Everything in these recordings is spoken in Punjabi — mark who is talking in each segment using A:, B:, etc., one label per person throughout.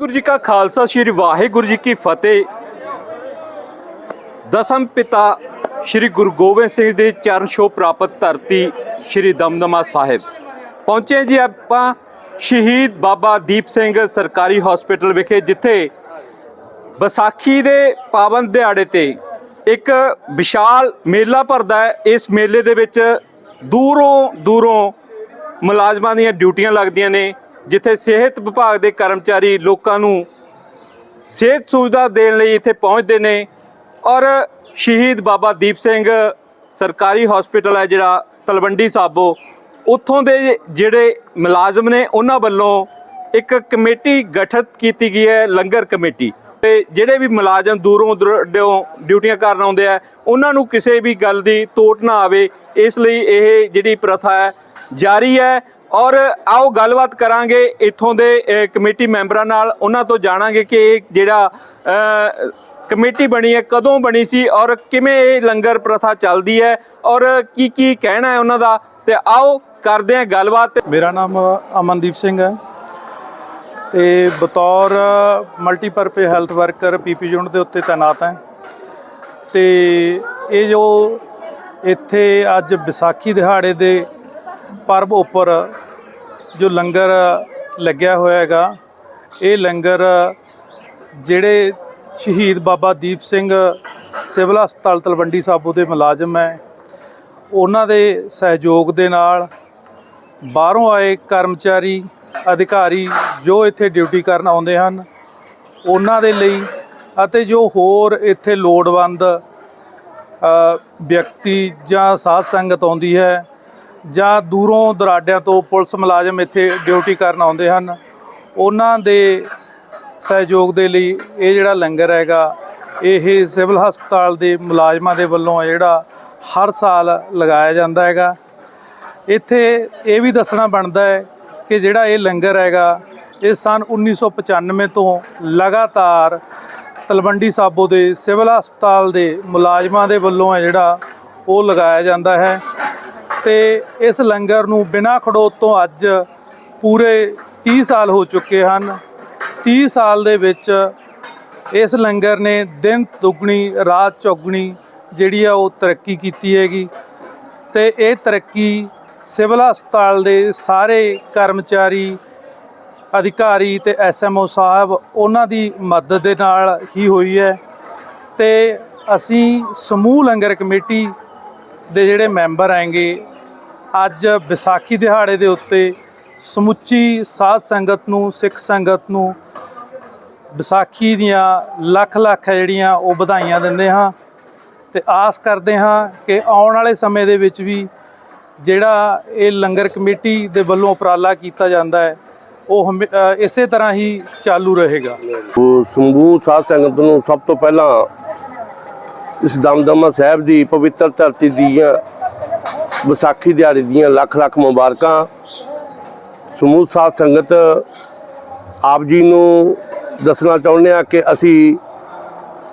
A: ਗੁਰੂ ਜੀ ਕਾ ਖਾਲਸਾ, ਸ੍ਰੀ ਵਾਹਿਗੁਰੂ ਜੀ ਕੀ ਫਤਿਹ। ਦਸਮ ਪਿਤਾ ਸ੍ਰੀ ਗੁਰੂ ਗੋਬਿੰਦ ਸਿੰਘ ਦੇ ਚਰਨ ਛੋਹ ਪ੍ਰਾਪਤ ਧਰਤੀ ਸ੍ਰੀ ਦਮਦਮਾ ਸਾਹਿਬ। ਪਹੁੰਚੇ ਜੀ ਆਪਾਂ ਸ਼ਹੀਦ ਬਾਬਾ ਦੀਪ ਸਿੰਘ ਸਰਕਾਰੀ ਹਸਪੀਟਲ ਵਿਖੇ, ਜਿੱਥੇ ਵਿਸਾਖੀ ਦੇ ਪਾਵਨ ਦਿਹਾੜੇ ਤੇ ਇੱਕ ਵਿਸ਼ਾਲ ਮੇਲਾ ਭਰਦਾ ਹੈ। ਇਸ ਮੇਲੇ ਦੇ ਵਿੱਚ ਦੂਰੋਂ ਦੂਰੋਂ ਮੁਲਾਜ਼ਮਾਂ ਦੀਆਂ ਡਿਊਟੀਆਂ ਲੱਗਦੀਆਂ ਨੇ। ਜਿੱਥੇ ਸਿਹਤ ਵਿਭਾਗ ਦੇ ਕਰਮਚਾਰੀ ਲੋਕਾਂ ਨੂੰ ਸਿਹਤ ਸੁਵਿਧਾ ਦੇਣ ਲਈ ਇੱਥੇ ਪਹੁੰਚਦੇ ਨੇ ਔਰ ਸ਼ਹੀਦ ਬਾਬਾ ਦੀਪ ਸਿੰਘ ਸਰਕਾਰੀ ਹਸਪੀਟਲ ਹੈ ਜਿਹੜਾ ਤਲਵੰਡੀ ਸਾਬੋ। ਉੱਥੋਂ ਦੇ ਜਿਹੜੇ ਮੁਲਾਜ਼ਮ ਨੇ ਉਹਨਾਂ ਵੱਲੋਂ ਇੱਕ ਕਮੇਟੀ ਗਠਿਤ ਕੀਤੀ ਗਈ ਹੈ, ਲੰਗਰ ਕਮੇਟੀ। ਤੇ ਜਿਹੜੇ ਵੀ ਮੁਲਾਜ਼ਮ ਦੂਰੋਂ ਦੂਰੋਂ ਡਿਊਟੀਆਂ ਕਰਨ ਆਉਂਦੇ ਆ, ਉਹਨਾਂ ਨੂੰ ਕਿਸੇ ਵੀ ਗੱਲ ਦੀ ਤੋਟ ਨਾ ਆਵੇ, ਇਸ ਲਈ ਇਹ ਜਿਹੜੀ ਪ੍ਰਥਾ ਹੈ, ਜਾਰੀ ਹੈ। ਔਰ ਆਓ ਗੱਲਬਾਤ ਕਰਾਂਗੇ ਇੱਥੋਂ ਦੇ ਕਮੇਟੀ ਮੈਂਬਰਾਂ ਨਾਲ। ਉਹਨਾਂ ਤੋਂ ਜਾਣਾਂਗੇ ਕਿ ਇਹ ਜਿਹੜਾ ਕਮੇਟੀ ਬਣੀ ਹੈ, ਕਦੋਂ ਬਣੀ ਸੀ ਔਰ ਕਿਵੇਂ ਇਹ ਲੰਗਰ ਪ੍ਰਥਾ ਚੱਲਦੀ ਹੈ ਔਰ ਕੀ ਕੀ ਕਹਿਣਾ ਹੈ ਉਹਨਾਂ ਦਾ। ਤੇ ਆਓ ਕਰਦੇ ਹਾਂ ਗੱਲਬਾਤ।
B: ਮੇਰਾ ਨਾਮ ਅਮਨਦੀਪ ਸਿੰਘ ਹੈ। ਤੇ ਬਤੌਰ multipurpose health worker PP unit ਦੇ ਉੱਤੇ ਤਾਇਨਾਤ ਹੈ। ਤੇ ਇਹ ਜੋ ਇੱਥੇ ਅੱਜ ਵਿਸਾਖੀ ਦਿਹਾੜੇ ਦੇ ਪਰਬ ਉੱਪਰ ਜੋ ਲੰਗਰ ਲੱਗਿਆ ਹੋਇਆ ਹੈਗਾ, ਇਹ ਲੰਗਰ ਜਿਹੜੇ ਸ਼ਹੀਦ ਬਾਬਾ ਦੀਪ ਸਿੰਘ ਸਿਵਲ ਹਸਪਤਾਲ ਤਲਵੰਡੀ ਸਾਬੋ ਦੇ ਮੁਲਾਜ਼ਮ ਹੈ, ਉਹਨਾਂ ਦੇ ਸਹਿਯੋਗ ਦੇ ਨਾਲ ਬਾਹਰੋਂ ਆਏ ਕਰਮਚਾਰੀ, ਅਧਿਕਾਰੀ ਜੋ ਇੱਥੇ ਡਿਊਟੀ ਕਰਨ ਆਉਂਦੇ ਹਨ, ਉਹਨਾਂ ਦੇ ਲਈ ਅਤੇ ਜੋ ਹੋਰ ਇੱਥੇ ਲੋੜਵੰਦ ਵਿਅਕਤੀ ਜਾਂ ਸਾਧ ਸੰਗਤ ਆਉਂਦੀ ਹੈ ਜਾਂ ਦੂਰੋਂ ਦਰਾਡਿਆਂ ਤੋਂ ਪੁਲਿਸ ਮੁਲਾਜ਼ਮ ਇੱਥੇ ਡਿਊਟੀ ਕਰਨ ਆਉਂਦੇ ਹਨ, ਉਹਨਾਂ ਦੇ ਸਹਿਯੋਗ ਦੇ ਲਈ ਇਹ ਜਿਹੜਾ ਲੰਗਰ ਹੈਗਾ, ਇਹ ਸਿਵਲ ਹਸਪਤਾਲ ਦੇ ਮੁਲਾਜ਼ਮਾਂ ਦੇ ਵੱਲੋਂ ਜਿਹੜਾ ਹਰ ਸਾਲ ਲਗਾਇਆ ਜਾਂਦਾ ਹੈਗਾ। ਇੱਥੇ ਇਹ ਵੀ ਦੱਸਣਾ ਬਣਦਾ ਹੈ ਕਿ ਜਿਹੜਾ ਇਹ ਲੰਗਰ ਹੈਗਾ, ਇਹ ਸਨ 1995 ਤੋਂ ਲਗਾਤਾਰ ਤਲਵੰਡੀ ਸਾਬੋ ਦੇ ਸਿਵਲ ਹਸਪਤਾਲ ਦੇ ਮੁਲਾਜ਼ਮਾਂ ਦੇ ਵੱਲੋਂ ਹੈ ਜਿਹੜਾ ਉਹ ਲਗਾਇਆ ਜਾਂਦਾ ਹੈ। ਤੇ ਇਸ ਲੰਗਰ ਨੂੰ ਬਿਨਾਂ ਖੜੋਤ ਤੋਂ ਅੱਜ ਪੂਰੇ 30 ਸਾਲ ਹੋ ਚੁੱਕੇ ਹਨ। 30 ਸਾਲ ਦੇ ਵਿੱਚ ਇਸ ਲੰਗਰ ਨੇ ਦਿਨ ਦੁੱਗਣੀ, ਰਾਤ ਚੌਗਣੀ ਜਿਹੜੀ ਆ ਉਹ ਤਰੱਕੀ ਕੀਤੀ ਹੈਗੀ ਤੇ ਇਹ ਤਰੱਕੀ ਸਿਵਲ ਹਸਪਤਾਲ ਦੇ ਸਾਰੇ ਕਰਮਚਾਰੀ, ਅਧਿਕਾਰੀ ਤੇ ਐਸਐਮਓ ਸਾਹਿਬ ਉਹਨਾਂ ਦੀ ਮਦਦ ਦੇ ਨਾਲ ਹੀ ਹੋਈ ਹੈ ਤੇ ਅਸੀਂ ਸਮੂਹ ਲੰਗਰ ਕਮੇਟੀ ਦੇ ਜਿਹੜੇ ਮੈਂਬਰ ਆਂਗੇ ਅੱਜ ਵਿਸਾਖੀ ਦਿਹਾੜੇ ਦੇ ਉੱਤੇ ਸਮੁੱਚੀ ਸਾਧ ਸੰਗਤ ਨੂੰ, ਸਿੱਖ ਸੰਗਤ ਨੂੰ ਵਿਸਾਖੀ ਦੀਆਂ ਲੱਖ ਲੱਖ ਹੈ ਜਿਹੜੀਆਂ ਉਹ ਵਧਾਈਆਂ ਦਿੰਦੇ ਹਾਂ ਤੇ ਆਸ ਕਰਦੇ ਹਾਂ ਕਿ ਆਉਣ ਵਾਲੇ ਸਮੇਂ ਦੇ ਵਿੱਚ ਵੀ ਜਿਹੜਾ ਇਹ ਲੰਗਰ ਕਮੇਟੀ ਦੇ ਵੱਲੋਂ ਉਪਰਾਲਾ ਕੀਤਾ ਜਾਂਦਾ ਹੈ, ਉਹ ਹਮੇ- ਇਸੇ ਤਰ੍ਹਾਂ ਹੀ ਚਾਲੂ ਰਹੇਗਾ।
C: ਸਮੂਹ ਸਾਧ ਸੰਗਤ ਨੂੰ ਸਭ ਤੋਂ ਪਹਿਲਾਂ ਇਸ ਦਮਦਮਾ ਸਾਹਿਬ ਦੀ ਪਵਿੱਤਰ ਧਰਤੀ ਦੀਆਂ ਵਿਸਾਖੀ ਦਿਹਾੜੇ ਦੀਆਂ ਲੱਖ ਲੱਖ ਮੁਬਾਰਕਾਂ। ਸਮੂਹ ਸਾਧ ਸੰਗਤ, ਆਪ ਜੀ ਨੂੰ ਦੱਸਣਾ ਚਾਹੁੰਦੇ ਆ ਕਿ ਅਸੀਂ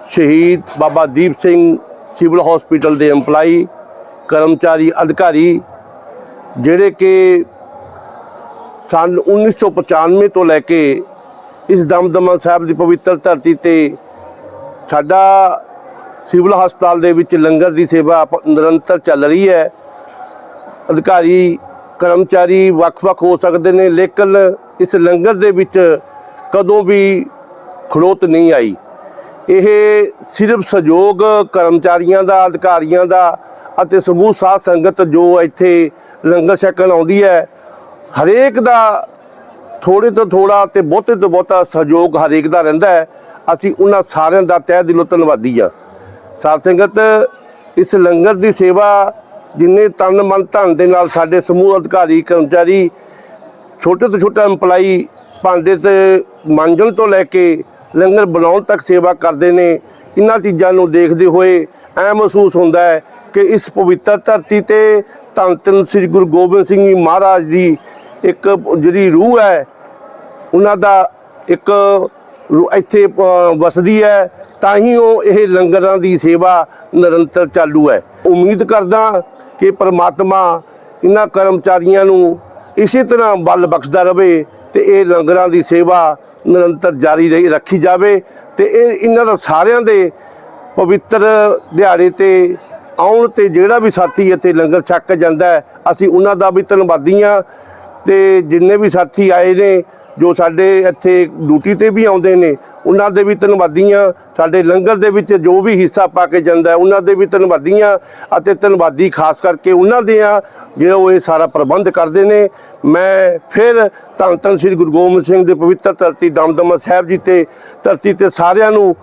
C: ਸ਼ਹੀਦ ਬਾਬਾ ਦੀਪ ਸਿੰਘ ਸਿਵਲ ਹਸਪੀਟਲ ਦੇ EMPLOYE ਕਰਮਚਾਰੀ, ਅਧਿਕਾਰੀ, ਜਿਹੜੇ ਕਿ ਸਨ 1995 ਤੋਂ ਲੈ ਕੇ ਇਸ ਦਮਦਮਾ ਸਾਹਿਬ ਦੀ ਪਵਿੱਤਰ ਧਰਤੀ ਤੇ ਸਾਡਾ ਸਿਵਲ ਹਸਪਤਾਲ ਦੇ ਵਿੱਚ ਲੰਗਰ ਦੀ ਸੇਵਾ ਪ- ਨਿਰੰਤਰ ਚੱਲ ਰਹੀ ਹੈ। ਅਧਿਕਾਰੀ, ਕਰਮਚਾਰੀ ਵੱਖ-ਵੱਖ ਹੋ ਸਕਦੇ ਨੇ, ਲੇਕਿਨ ਇਸ ਲੰਗਰ ਦੇ ਵਿੱਚ ਕਦੋਂ ਵੀ ਖੜੋਤ ਨਹੀਂ ਆਈ। ਇਹ ਸਿਰਫ ਸਹਿਯੋਗ ਕਰਮਚਾਰੀਆਂ ਦਾ, ਅਧਿਕਾਰੀਆਂ ਦਾ ਅਤੇ ਸਮੂਹ ਸਾਧ ਸੰਗਤ ਜੋ ਇੱਥੇ ਲੰਗਰ ਛਕਣ ਆਉਂਦੀ ਹੈ, ਹਰੇਕ ਦਾ ਥੋੜੇ ਤੋਂ ਥੋੜਾ ਤੇ ਬਹੁਤੇ ਤੋਂ ਬਹੁਤਾ ਸਹਿਯੋਗ ਹਰੇਕ ਦਾ ਰਹਿੰਦਾ ਹੈ। ਅਸੀਂ ਉਹਨਾਂ ਸਾਰਿਆਂ ਦਾ ਤਹਿ ਦਿਲੋਂ ਧੰਨਵਾਦੀ ਆ ਸਾਧ ਸੰਗਤ, ਇਸ ਲੰਗਰ ਦੀ ਸੇਵਾ ਜਿੰਨੇ ਤਨ ਮਨ ਧਨ ਦੇ ਨਾਲ ਸਾਡੇ ਸਮੂਹ ਅਧਿਕਾਰੀ, ਕਰਮਚਾਰੀ, ਛੋਟੇ ਤੋਂ ਛੋਟਾ EMPLOYE ਭਾਂਡੇ ਤੇ ਮਾਂਜਣ ਤੋਂ ਲੈ ਕੇ ਲੰਗਰ ਬਣਾਉਣ ਤੱਕ ਸੇਵਾ ਕਰਦੇ ਨੇ ਇਹਨਾਂ ਚੀਜ਼ਾਂ ਨੂੰ ਦੇਖਦੇ ਹੋਏ ਐ ਮਹਿਸੂਸ ਹੁੰਦਾ ਹੈ ਕਿ ਇਸ ਪਵਿੱਤਰ ਧਰਤੀ ਤੇ ਧੰਨ ਧੰਨ ਸ੍ਰੀ ਗੁਰੂ ਗੋਬਿੰਦ ਸਿੰਘ ਜੀ ਮਹਾਰਾਜ ਦੀ ਇੱਕ ਜਿਹੜੀ ਰੂਹ ਹੈ ਉਹਨਾਂ ਦਾ ਇੱਕ ਇੱਥੇ ਵਸਦੀ ਹੈ। ਤਾਂ ਹੀ ਉਹ ਇਹ ਲੰਗਰਾਂ ਦੀ ਸੇਵਾ ਨਿਰੰਤਰ ਚਾਲੂ ਹੈ। ਉਮੀਦ ਕਰਦਾ ਕਿ ਪਰਮਾਤਮਾ ਇਹਨਾਂ ਕਰਮਚਾਰੀਆਂ ਨੂੰ ਇਸੇ ਤਰ੍ਹਾਂ ਬਲ ਬਖਸ਼ਦਾ ਰਵੇ ਤੇ ਇਹ ਲੰਗਰਾਂ ਦੀ ਸੇਵਾ ਨਿਰੰਤਰ ਜਾਰੀ ਰਹੀ, ਰੱਖੀ ਜਾਵੇ ਤੇ ਇਹ ਇਹਨਾਂ ਦਾ ਸਾਰਿਆਂ ਦੇ ਪਵਿੱਤਰ ਦਿਹਾੜੇ ਤੇ ਆਉਣ ਤੇ ਜਿਹੜਾ ਵੀ ਸਾਥੀ ਇੱਥੇ ਲੰਗਰ ਛਕ ਜਾਂਦਾ ਅਸੀਂ ਉਹਨਾਂ ਦਾ ਵੀ ਧੰਨਵਾਦੀ ਹਾਂ ਤੇ ਜਿੰਨੇ ਵੀ ਸਾਥੀ ਆਏ ਨੇ ਜੋ ਸਾਡੇ ਇੱਥੇ ਡਿਊਟੀ ਤੇ ਵੀ ਆਉਂਦੇ ਨੇ, ਉਹਨਾਂ ਦੇ ਵੀ ਧੰਨਵਾਦੀ ਹਾਂ ਸਾਡੇ ਲੰਗਰ ਦੇ ਵਿੱਚ ਜੋ ਵੀ ਹਿੱਸਾ ਪਾ ਕੇ ਜਾਂਦਾ ਉਹਨਾਂ ਦੇ ਵੀ ਧੰਨਵਾਦੀ ਹਾਂ ਅਤੇ ਧੰਨਵਾਦੀ ਖਾਸ ਕਰਕੇ ਉਹਨਾਂ ਦੇ ਆ ਜਿਹੜਾ ਉਹ ਇਹ ਸਾਰਾ ਪ੍ਰਬੰਧ ਕਰਦੇ ਨੇ। ਮੈਂ ਫਿਰ ਧੰਨ ਧੰਨ ਸ੍ਰੀ ਗੁਰੂ ਗੋਬਿੰਦ ਸਿੰਘ ਦੇ ਪਵਿੱਤਰ ਧਰਤੀ ਦਮਦਮਾ ਸਾਹਿਬ ਜੀ ਤੇ ਧਰਤੀ ਤੇ ਸਾਰਿਆਂ ਨੂੰ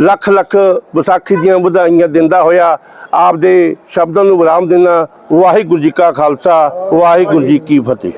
C: ਲੱਖ ਲੱਖ ਵਿਸਾਖੀ ਦੀਆਂ ਵਧਾਈਆਂ ਦਿੰਦਾ ਹੋਇਆ, ਆਪਦੇ ਸ਼ਬਦਾਂ ਨੂੰ ਵਿਰਾਮ ਦੇਣਾ ਵਾਹਿਗੁਰੂ ਜੀ ਕਾ ਖਾਲਸਾ, ਵਾਹਿਗੁਰੂ ਜੀ ਕੀ ਫਤਿਹ।